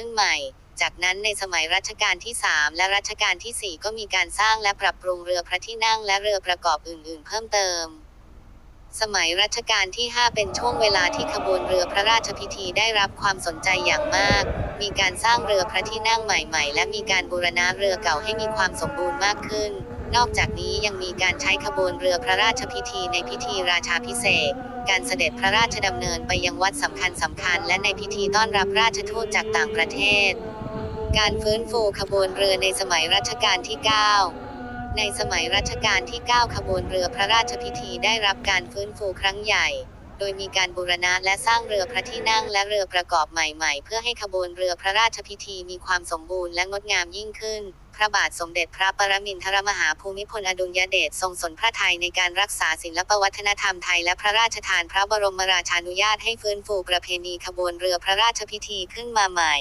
ขึ้นใหม่ จากนั้นในสมัยรัชกาลที่ 3 และรัชกาลทีสี่ 4 ก็มีการสร้างและปรับปรุงเรือพระที่นั่งและเรือประกอบอื่น ๆ เพิ่มเติมสมัยรัชกาลที่ 5 เป็นช่วงเวลาที่ขบวนเรือพระราชพิธีได้รับความสนใจอย่างมาก มีการสร้างเรือพระที่นั่งใหม่ๆ และมีการบูรณะเรือเก่าให้มีความสมบูรณ์มากขึ้น นอกจากนี้ยังมีการใช้ขบวนเรือพระราชพิธีในพิธีราชาพิเศษ การเสด็จพระราชดำเนินไปยังวัดสำคัญสำคัญ และในพิธีต้อนรับราชทูตจากต่างประเทศ การฟื้นฟูขบวนเรือในสมัยรัชกาลที่ 9 ในสมัยรัชกาลที่ 9 ขบวนเรือพระราชพิธีได้รับการฟื้นฟูครั้งใหญ่ โดยมีการบูรณะและสร้างเรือพระที่นั่งและเรือประกอบใหม่ ๆ เพื่อให้ขบวนเรือพระราชพิธีมีความสมบูรณ์และงดงามยิ่งขึ้น ระบาทสมเด็จพระปรมินทรมหาภูมิพลอดุลยเดชทรงสนพระทัยในการรักษาศิลปวัฒนธรรมไทยและพระราชทานพระบรมราชานุญาตให้ฟื้นฟูประเพณีขบวนเรือพระราชพิธีขึ้นมาใหม่